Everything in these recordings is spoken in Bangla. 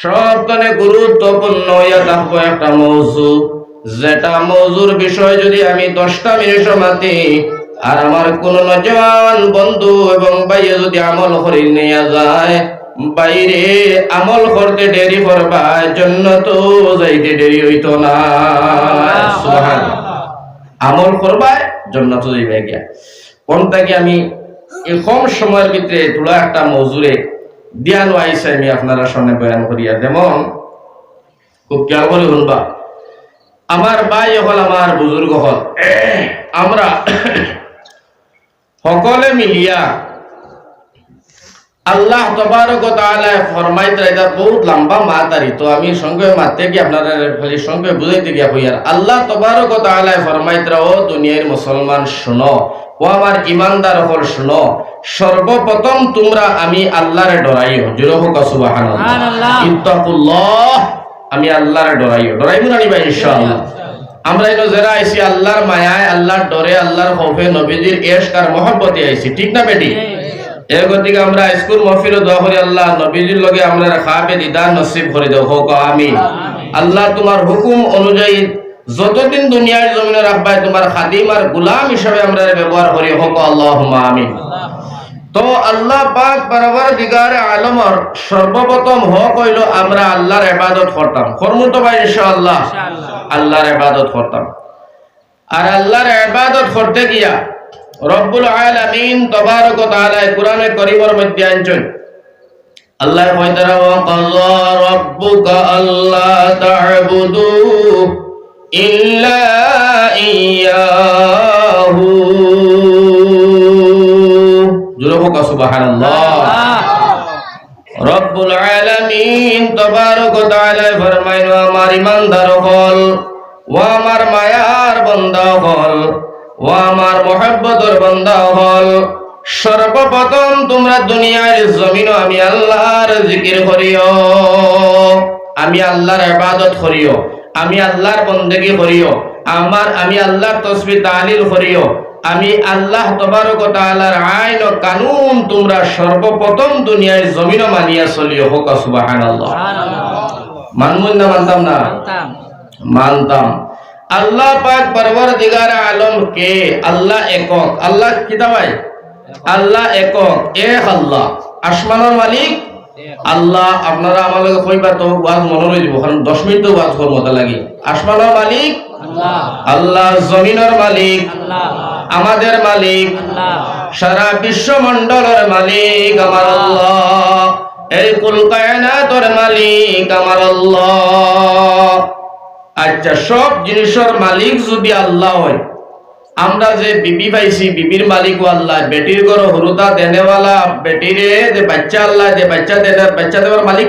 সবখানে গুরুত্বপূর্ণ একটা মৌজু। যেটা মৌজুর বিষয় যদি আমি দশটা মিনিট মাতি আর আমার কোন নজওয়ান বন্ধু এবং বাইরে যদি আমল করে নিয়ে যায় বাইরে আমল করতে দেরি করবা জন্য তো যাইতে দেরি হইতো না। আমল করবায় জন্য তো যাইবে গিয়া। কোনটাকে আমি এই কম সময়ের ভিতরে তোলা একটা মজুরে দিয়ানো আইসে আমি আপনারা সামনে বয়ান করিয়া যেমন খুব খেয়াল করে শুনবা। আমার ভাই হল আমার বুজুর্গ হল। আমরা সকলে মিলিয়া আল্লাহ ফরমাইতে এটা বহুত লম্বা মাতারি। তো আমি সঙ্গে মারতে গিয়ে আপনারা সঙ্গে বুঝাইতে গিয়া হইয়ার। আল্লাহ তবারক ফরমাইতে ও দুনিয়ার মুসলমান, শুনো। ও আমার ইমানদার হল, শুনো। সর্বপ্রথম তোমরা আমি আল্লাহরে ডরাইও। ইত্তাকুল্লাহ আমি আল্লাহরে ডরাইও। ডরাইবো না নিবা ইনশাআল্লাহ। আমরা এনো যারা আইছি আল্লাহর মায়ায় আল্লাহর ডরে আল্লাহর নবীজির এশক আর মহব্বতে আইছি। ঠিক না বেটি? এর গতিকে আমরা স্কুল মহফিল দোয়া করি আল্লাহ নবীজির লগে আমরা খাবে দিদার নসিব করে দেও। হোক আমিন। আল্লাহ তোমার হুকুম অনুযায়ী যতদিন দুনিয়ার জমিনে রাখবাই তোমার খাদিম আর গুলাম হিসাবে আমরা ব্যবহার করি। হোক আল্লাহ আমিন। তো আল্লাহ পাক বরাবর দিগারে আলমর সর্বপ্রথম হক হইল আমরা আল্লাহর ইবাদত করতাম। করমু তো ভাই ইনশাআল্লাহ? আল্লাহর ইবাদত করতাম। আর আল্লাহর ইবাদত করতে গিয়া রব্বুল আলামিন তবারক ওয়া তাআলা কোরআনে কারীমের মধ্যে আনছেন। আল্লাহ কয়তারা ওয়া কাযা রাব্বুকা আল্লা তা'বুদু ইল্লা ইয়াহু সুবহানাল্লাহ। রব্বুল আলামিন সর্বপ্রথম তোমরা দুনিয়ার জমিন আমি আল্লাহর জিকির করিও। আমি আল্লাহর ইবাদত করিও, আমি আল্লাহর বন্দেগী করিও, আমার, আমি আল্লাহর তসবিহ তালিল করিও আমি আল্লাহ তাআলার আইন ও কানুন তোমরা সর্বপ্রথম দুনিয়ার জমিন মানিয়া চলিও হোক মানমুন না মানতাম না? মানতাম। আল্লাহ পাক পরবর্তীগার আলম কে? আল্লাহ একক। আল্লাহ কিতা ভাই আল্লাহ একক। এক আল্লাহ। আসমানের মালিক? আল্লাহ আপনারা আমাদের কইবার তো ওয়াজ মনে যাব কারণ দশ মিনিট তো ওয়াজ করব লাগে। আসমানের মালিক? আল্লাহ। জমিনের মালিক? আমাদের মালিক। সারা বিশ্বমণ্ডলের মালিক আমার আল্লাহ। এই কুল কায়নাতের মালিক আমার আল্লাহ। আচ্ছা সব জিনিসের মালিক যদি আল্লাহ হয় আমরা যে বিবি পাইছি বিবির মালিক আল্লাহ বেটির ঘর হরুদা দেনেওয়ালা বেটিরে যে বাচ্চা আল্লাহ যে বাচ্চা দেনে বাচ্চা দেওয়ার মালিক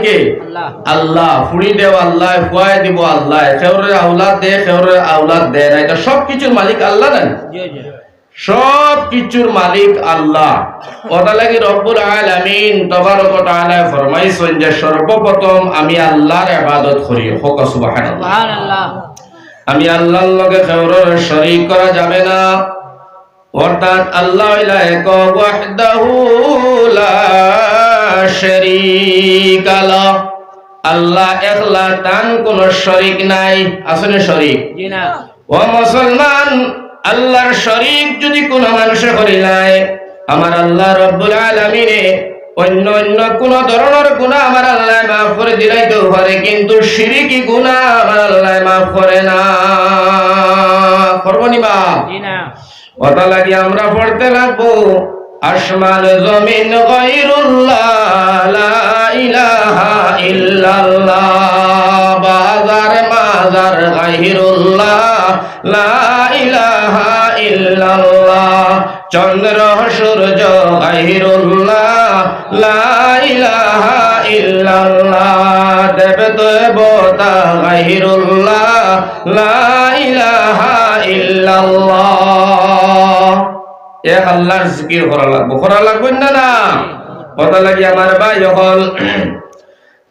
আল্লাহ। ফুড়ি দেও আল্লাহ ফুয়াই দিব আল্লাহ খেউরের আউলাদ দে খেউরের আউলাদ দে না এটা সব কিছুর মালিক আল্লাহ না সব কিছুর মালিক আল্লাহ। ওটা লাগি রব্বুল আলামিন তবারক তাআলা ফরমাইছেন যে সর্বপ্রথম আমি আল্লাহর ইবাদত করি। হোক সুবহানাল্লাহ। আমি আল্লাহর লগে খেউরের শরীক করা যাবে না। অর্থাৎ আল্লাহ ইলা এক ওয়াহদাহু লা শারীকা লা আল্লাহ একলা তান কোন শরীক নাই। আসলে শরীক। ও মুসলমান আল্লাহর শরীক যদি কোন মানুষে করি নাই আমার আল্লাহ রব্বুল আলামিনে অন্য অন্য কোন ধরনের গুনাহ আমার আল্লাহ মাফ করে দিলাইতেও পারে কিন্তু শিরিকি গুনাহ আমার আল্লাহ মাফ করে না। করব নি বাপ কথা লাগে আমরা পড়তে লাগবো আসমান জমিন বাজার মাজার গায়রুল্লাহ লা ইলাহা চন্দ্র, সূর্য দেব দেবতা এক আল্লাহর জিকির করা লাগবো। করা না না? কথা লাগি আমার ভাই হল,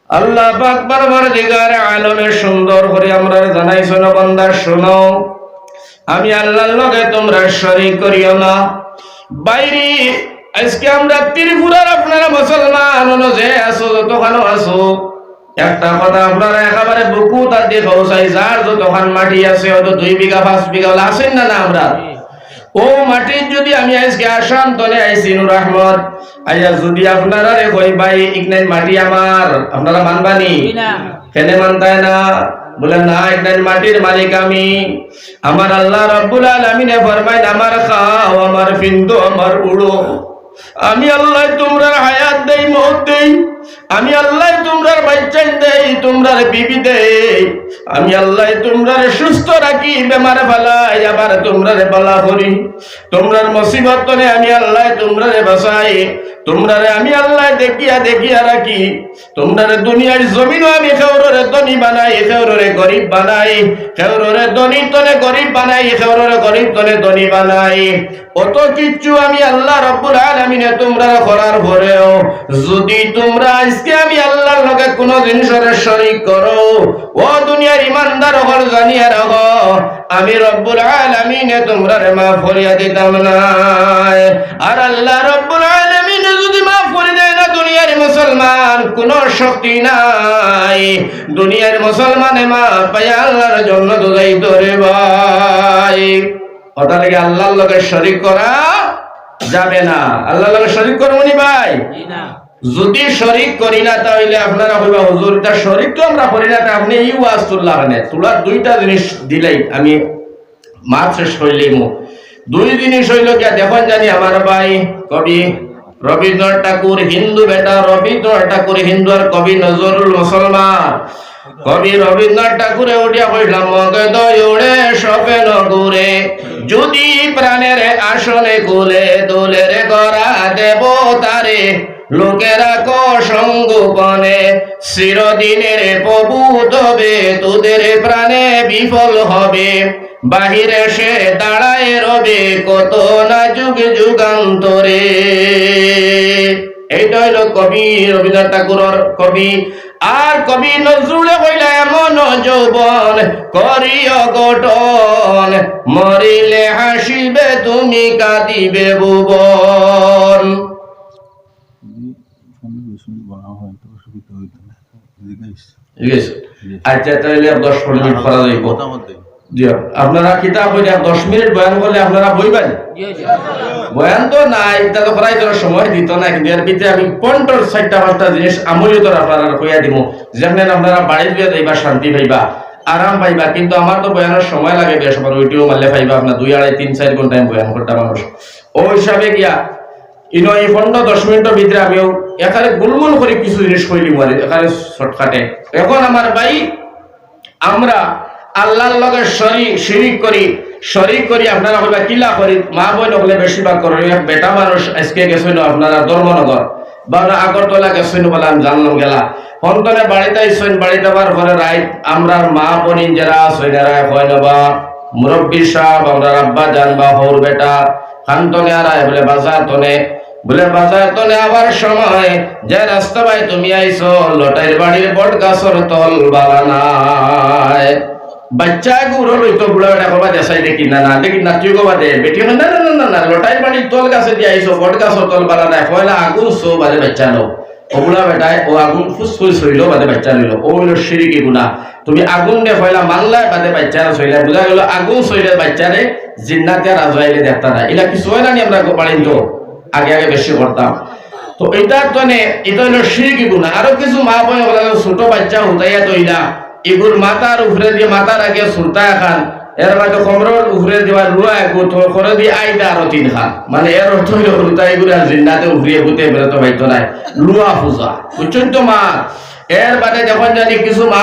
আল্লাহ পাক বারবার দিগার আলমের সুন্দর করে আমরা জানাইছো না বান্দা শোনো। আমি আল্লাহর লগে তোমরা শরীক করিও না। বাইরে আজকে আমরা ত্রিপুরার আপনারা মুসলমান যে আছো যতখানো আছো একটা কথা আপনারা একেবারে বুকু তার দিয়ে পৌঁছাই যার যতখান মাটি আছে হয়তো দুই বিঘা পাঁচ বিঘা হলে আসেন না না আমরা? ও মাটির যদি আমি আজকে আসাম তলে আইসি নুর আহমদ আইয়া যদি আপনারা রে কই ভাই ইগনাই মাটি আমার আপনারা মানবানি কেন মানতায় না? বলে না ইগনাই মাটির মালিক আমি। আমার আল্লাহ রব্বুল আলমিনে ফরমাইন, আমার খাও, আমার ফিন্দু আমার উড়ো। আমি আল্লাহ তোমরা হায়াত দেই মত দেই। আমি আল্লাহ তোমরার বাচ্চাই দেই, তোমরার বিবি দেই। আমি আল্লাহ তোমরার সুস্থ রাখি, বেমার ফালাই, আবার তোমরারে বালা করি। তোমরার মুসিবত তনে আমি আল্লাহ তোমরারে বাঁচাই। তোমরারে আমি আল্লাহ দেখিয়া দেখিয়া রাখি। তোমরারে দুনিয়ার জমিনও আমি খেউররে ধনী বানাই, খেউররে গরিব বানাই। খেউররে ধনী তনে গরিব বানাই, খেউররে গরিব তনে ধনী বানাই। অত কিচ্ছু আমি আল্লাহ রব্বুল আলামিনে তোমরা করার পরেও, যদি তোমরা আজকে আমি আল্লাহর লগে কোন জিনিসের শরীক করো, ও দুনিয়ার ইমানদার হল, জানিয়া রাখো, আমি রব্বুল আলামিনে তোমরা মাফ করিয়া দিতাম না। আর আল্লাহ রব্বুল আলামিনে যদি মাফ করে দেয় না, দুনিয়ার মুসলমান, কোন শক্তি নাই। দুনিয়ার মুসলমানে মা পাই আল্লাহর জন্য দুদাই ধরে ভাই। ওটা থেকে আল্লাহর লগে শরীক করা যাবে না? আল্লাহর লগে শরীক করব নি ভাই? যদি শরিক করি না তাহলে আপনারা হইবা হুজুর এটা শরিক তো আমরা করি না আপনি এই ওয়াজ তুললাম না। তোলার দুইটা জিনিস দিলেই আমি মাছ শেষ হইলেই মো। দুই জিনিস হইল কি দেখুন জানি আমার ভাই কবি রবীন্দ্রনাথ ঠাকুর হিন্দু বেটা রবীন্দ্রনাথ ঠাকুর হিন্দু আর কবি নজরুল মুসলমান। কবি রবীন্দ্রনাথ ঠাকুরে উঠিয়া কইলাম মগদ উড়ে সপে নগুরে যদি প্রাণের আসনে কুলে দোলের গড়া দেব তারে লোকেরা কসঙ্গোপনে চিরদিনের প্রভু তবে তোদের প্রাণে বিফল হবে, বাহিরে সে দাঁড়ায় রবে কত না যুগ যুগান্তরে। এইটা হইল কবি রবীন্দ্রনাথ ঠাকুরের কবি আর কবি নজরুল কইলা এমন যৌবন করিও গঠন মরিলে হাসিবে তুমি কাঁদিবে ভুবন হয় আচ্ছা তাহলে দশ মিনিট করা যাইব আপনারা কিতাব হইলে দশ মিনিট বয়ান করলে আপনারা বইবেন? বয়ান তো নাই তা তো করাই তোর সময় দিত না কিন্তু এর ভিতরে আমি পন্টর চারটা পাঁচটা জিনিস আমূল্য আপনারা কইয়া দিব যেমন আপনারা যাইবা শান্তি পাইবা আরাম পাইবা কিন্তু আমার তো বয়ানের সময় লাগে বেশ আমার ওইটিও মারলে পাইবা আপনার দুই আড়াই তিন চার ঘণ্টা আমি বয়ান করতাম মানুষ। ওই হিসাবে গিয়া ইনো এই পনেরো দশ মিনিটের ভিতরে আমিও এখানে গুলমুল করে কিছু জিনিস কইলি মারি এখানে শর্টকাটে। এখন আমার ভাই আমরা আল্লাহর লগে শরিক, শিরিক করি, শরিক করি আপনারা হইবা কিলা করি? মা বোন হলে বেশিরভাগ করে। এক বেটা মানুষ আজকে গেছিল আপনারা ধর্মনগর। বা আগরতলা গেছিল বলে আমি জানলাম গেলা। সন্তানে বাড়িতে আইসেন বাড়িতে আবার ঘরে রাইত আমরা মা বোন যারা আছে যারা হয় না বা। মুরব্বী সাহেব, আমরা আব্বা জান বা হৌর বেটা। খান্তনে আর বলে বাজার তনে বলে বাজার তলে আবার সময়, যে রাস্তা ভাই তুমি আইছো লটাইর বাড়ির বট গাছর তল বালানায় বাচ্চা গুড়ো লইতো বুড়া বেটা কবা দেশাই দেখি না না, দেখি না তুই কবা দে, বেটি না না না না না লটাইর বাড়ির তল গাছে দিয়ে আইছো বট গাছর তল বালানায় কয়লা আগুন সো বাদে বাচ্চা লো বুড়া বেটায় ও আগুন ফুস ফুস হইল বাদে বাচ্চা লইল ও হইল সিরিকি গুণা, তুমি আগুন দে, কয়লা মানলায় বাদে সইলা বুঝা গেল আগুন সইলে বাচ্চারে জিন্নাতে রাজুয়াইলে দেখতা না এলা কিছু হয় না আমরা বাড়িন তো? আগে আগে বেশি করতাম তো এটার জন্য এটা হলো শিরকি গুণা। আরও কিছু মা বোন ছোট বাচ্চা হুতাইয়া তৈলা এগুর মাথার উপরে দিয়ে মাথার আগে সুলতা খান, এর বাদে কমরের উপরে দেওয়া রুয়া একু করে দিয়ে আইতা আরও তিন খান। মানে এর অর্থ হইল হুলতা এগুলো আর জিন্নাতে উফরিয়ে গুতে বেরোতে বাধ্য নাই। লুয়া ফুজা প্রচণ্ড মা? এর বাদে যখন জানি কিছু মা